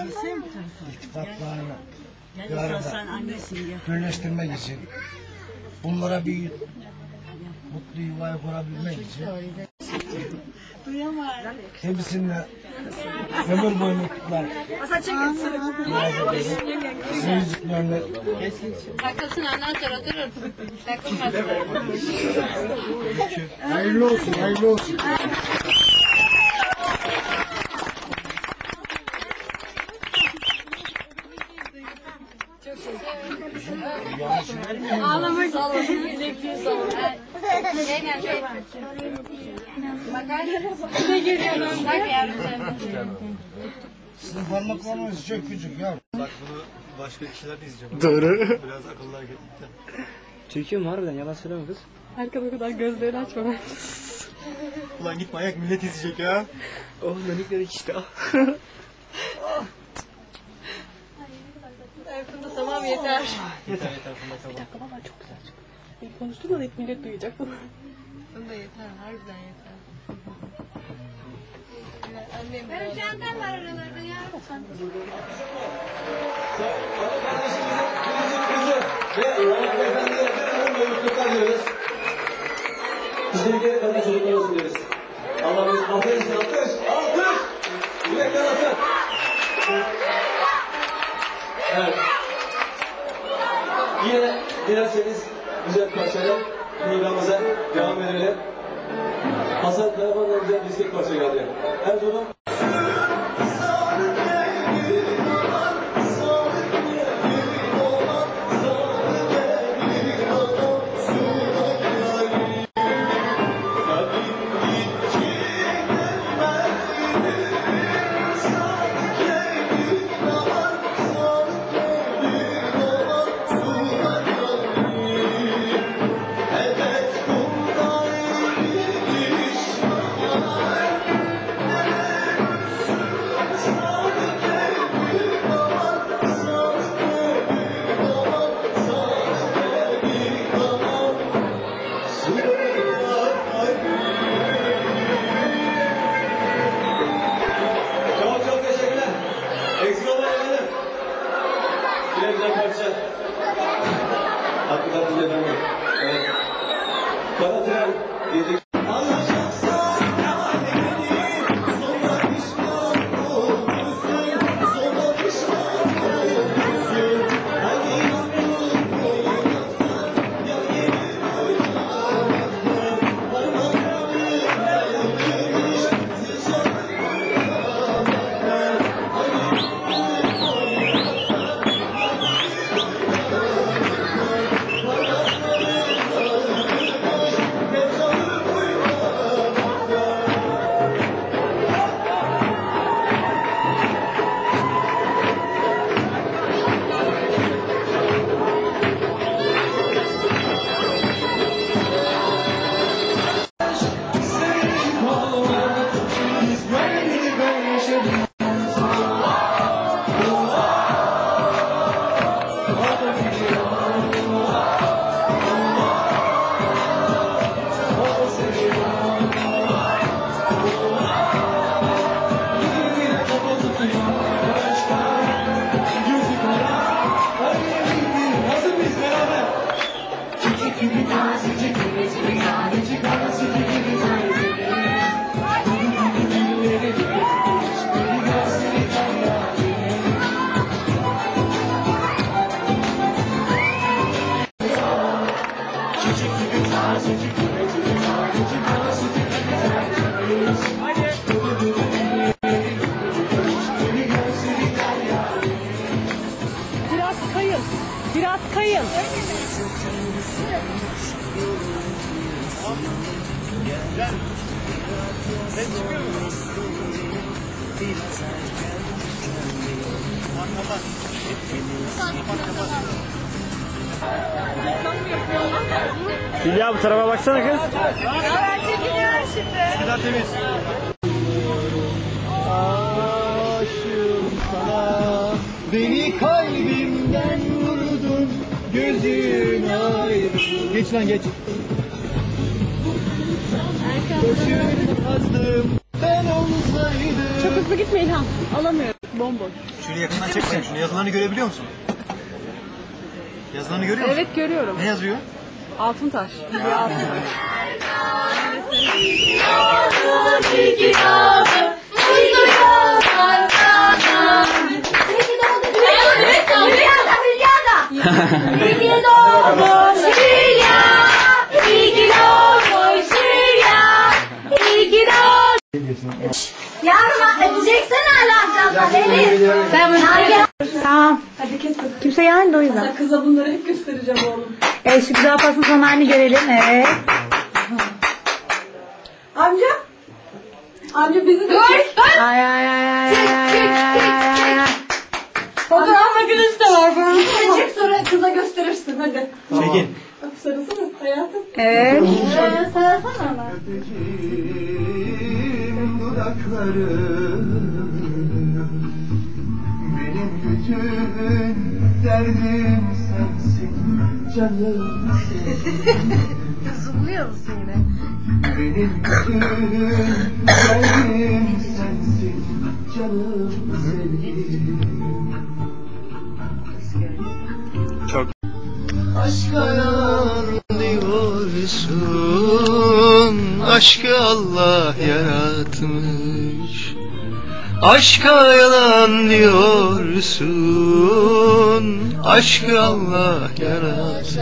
Annesi ittifaklarını birleştirmek için, bunlara bir mutlu yuvayı kurabilmek için hepsinde ömür boyu mutluluklar. Sevdiklerini Takılsın ondan sonra durur. Takılmazlar. hayırlı olsun, hayırlı olsun. Sizin parmaklarınız çok küçük ya. Bak bunu başka kişiler de izleyecek. Doğru. Biraz akıllı hareket et. Çekiyorum harbiden yalan söyleme kız. Erkan o kadar gözlerini açma. Ulan git manyak millet izleyecek ya. Oh nanikledik işte. Erkan tamam yeter. Yeter yeter Funda tamam. Konuşturma da hep millet duyacak. Bunda yeter. Harbiden yeter. Benim çantam var aralarda ya. Bizim geri kalan çocuklar Hülya bu tarafa baksana kız. Güzel temiz. Aşığım sana Beni kalbimden vurdun Gözün ayrı Geç lan geç Çok hızlı gitme İlhan. Alamıyorum. Bomboş. Şunu yakından çeksen şunu yazılarını görebiliyor musun? Yazılarını görüyor musun? Evet görüyorum. Ne yazıyor? Altıntaş. Hülya Altıntaş. Yavrum Yüzden. Kıza bunları hep göstereceğim oğlum. Evet şu güzel pasın son halini görelim. Evet. Amca. Amca bizi de Ay ay ay ay ay ay ay ay. Fotoğraf makinesi de var bunun. Çek sonra kıza gösterirsin hadi. Çekin. Sarısana hayatım. Evet. Öpeceğim dudakları derdim sensin canım Zıplıyor musun yine? Benim bütün Aşka yalan diyorsun. Aşkı Allah yaratmış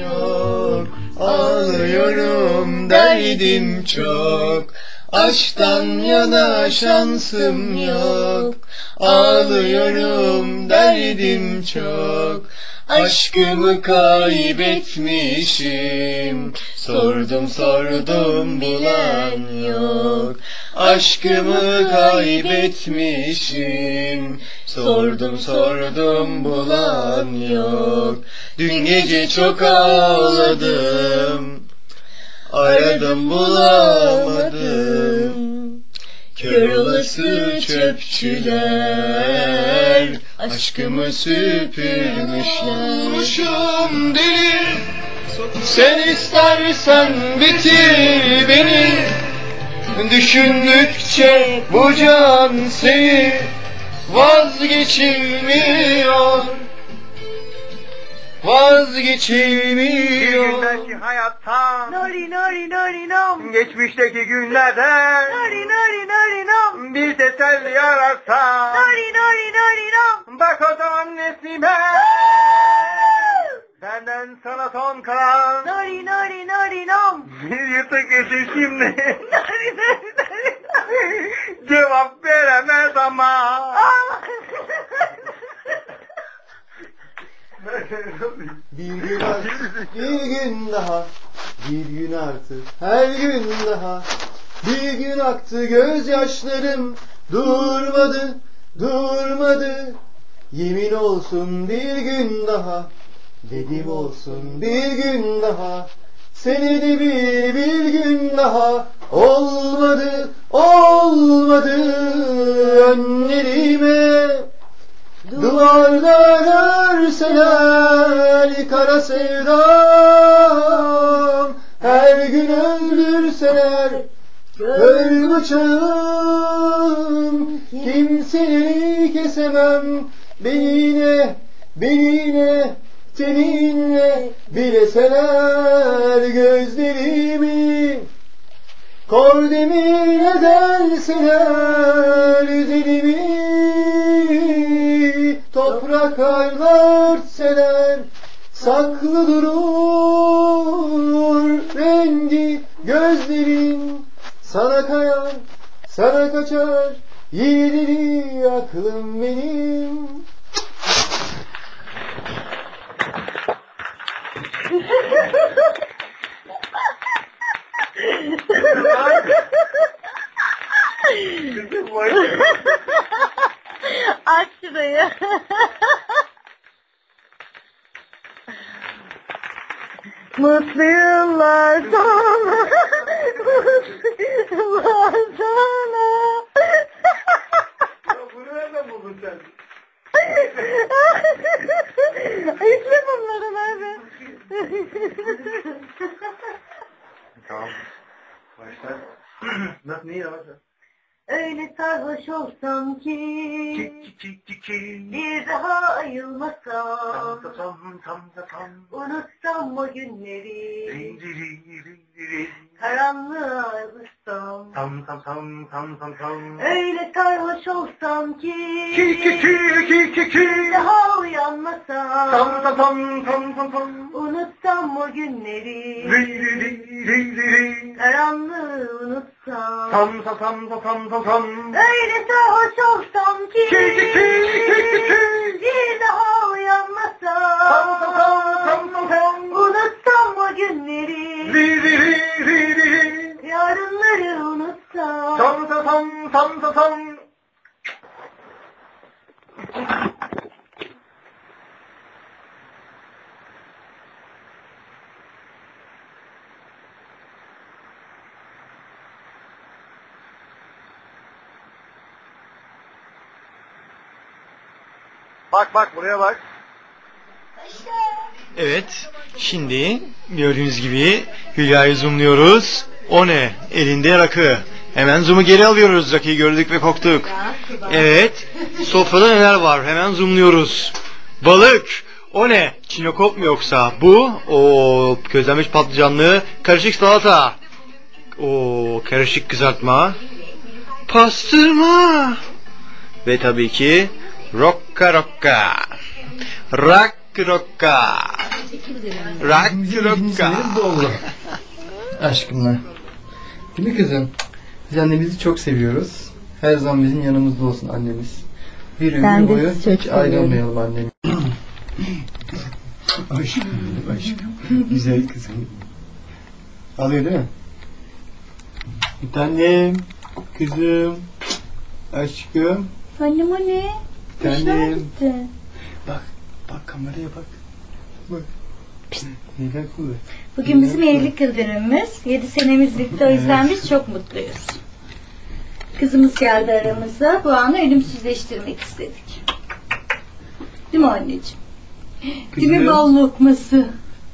yok Ağlıyorum derdim çok. Aşktan yana şansım yok. Ağlıyorum derdim çok Aşkımı kaybetmişim. Sordum sordum bilen yok. Aşkımı kaybetmişim. Sordum sordum bulan yok. Dün gece çok ağladım. Aradım bulamadım Kör çöpçüler Aşkımı süpürmüşler. Deli Sen istersen bitir beni Düşündükçe bu can seni Vazgeçilmiyor Vazgeçilmiyor Belki hayattan Nori nori nori nom. Geçmişteki günlerden Nori nori nori nom. Bir teselli ararsan Nori nori nori nom. Bak o zaman nesime Benden sana son kalan Nori nori nori nom. Bir yırtık yeşil şimdi Nori nori nori nom. Cevap veremez ama Bir gün artık, bir gün daha, bir gün artık, her gün daha. Bir gün aktı gözyaşlarım, durmadı, durmadı. Yemin olsun bir gün daha, dedim olsun bir gün daha. Senede bir, bir gün daha, olmadı, olmadı. Önlerime Duvarlar örseler kara sevdam. Her gün öldürseler Kör bıçağım Kimseyi kesemem. Benine, benine Teninle bileseler gözlerimi. Kor demir ederseler dilimi Toprak aylarseler saklı durur Rengi gözlerin. Sana kayar, sana kaçar Yiğidili aklım benim Mutlu yıllar sana. Mutlu yıllar sana. Bunu nereden buldun sen? İşte bunları nerede? Tamam. Başla. Nasıl neyi yavaş yavaş? Öyle sarhoş olsam ki Ki ki ki ki. bir daha ayılmasam. Tam tam tam tam. Unutsam o günleri, Ri ri ri ri ri. Karanlığa alışsam. Tam tam tam tam tam tam. Öyle sarhoş olsam ki Ki ki ki ki ki ki. daha Tam uyanmasam. tam tam tam tam tam. Unutsam o günleri, Ri ri ri ri ri karanlığı unutsam. Tam tam tam tam tam tam tam. Öyle sarhoş olsam ki Ki ki ki ki ki ki. bir daha Tam uyanmasam. tam tam tam tam tam. Unutsam o günleri, Ri ri ri ri ri ri. yarınları unutsam. Tam tam tam tam tam tam. Bak bak buraya bak. Evet. Şimdi gördüğünüz gibi Hülya'yı zoomluyoruz. O ne? Elinde rakı. Hemen zoom'u geri alıyoruz. Rakıyı gördük ve koktuk. Evet. Sofrada neler var? Hemen zoomluyoruz. Balık. O ne? Çinokop mu yoksa? Bu o közlenmiş patlıcanlı karışık salata. O karışık kızartma. Pastırma. Ve tabii ki rocka rocka. Rock rocka. Rock rocka. Aşkımla. Değil mi kızım? Biz annemizi çok seviyoruz. Her zaman bizim yanımızda olsun annemiz. Bir ömür boyu hiç ayrılmayalım annemiz. aşkım, aşkım. Güzel kızım. Alıyor değil mi? Bir tanem, kızım, aşkım, Annem o ne? Bir tanem. gitti. Bak, bak kameraya bak. Bak. Neler kuvvet. Bugün bizim evlilik yıl dönümümüz. 7 senemiz bitti o yüzden biz çok mutluyuz. Kızımız geldi aramıza. Bu anı ölümsüzleştirmek istedik. Değil mi anneciğim? Değil mi Kızım. bal lokması?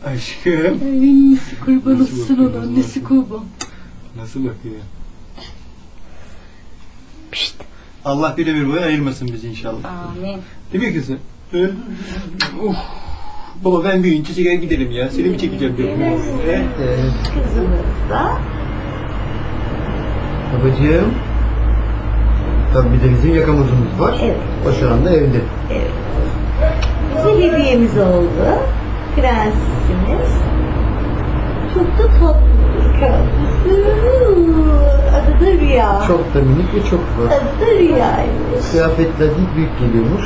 Aşkım. Ay, kurban Nasıl olsun bakıyor, ona nasıl annesi bakıyor? kurban. Nasıl bakıyor? Allah bir ömür boyu ayırmasın bizi inşallah. Amin. Değil mi kızım? Hı? Uf. Baba ben büyüyünce çeker giderim ya. Seni mi çekeceğim diyorum. Evet. Kızımız da Babacığım. Tabii bir de bizim yakamızımız var. Evet. O şu anda evde. bize hediyemiz oldu. Prensesimiz. Çok da tatlıdır kendisi. Da Rüya. Çok da minik ve çok var. Adı da Rüya'ymış. Kıyafetler değil büyük geliyormuş.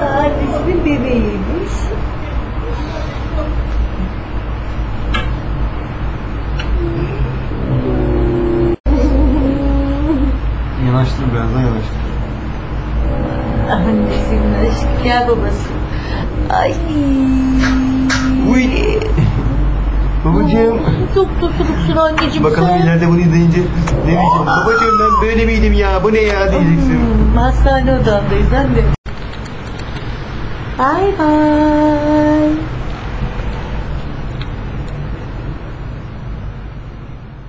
Annesinin bebeğiymiş. Yanaştır birazdan yanaştır. Annesinin aşkı. Gel babası. Ay. Uy. Babacığım. Çok tutuluksun anneciğim Bakalım sen. ileride bunu izleyince ne diyeceğim? Babacığım ben böyle miydim ya? Bu ne ya diyeceksin. Hmm, hastane odandayız anne. Bye bye.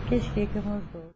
Keşke yakamazdı.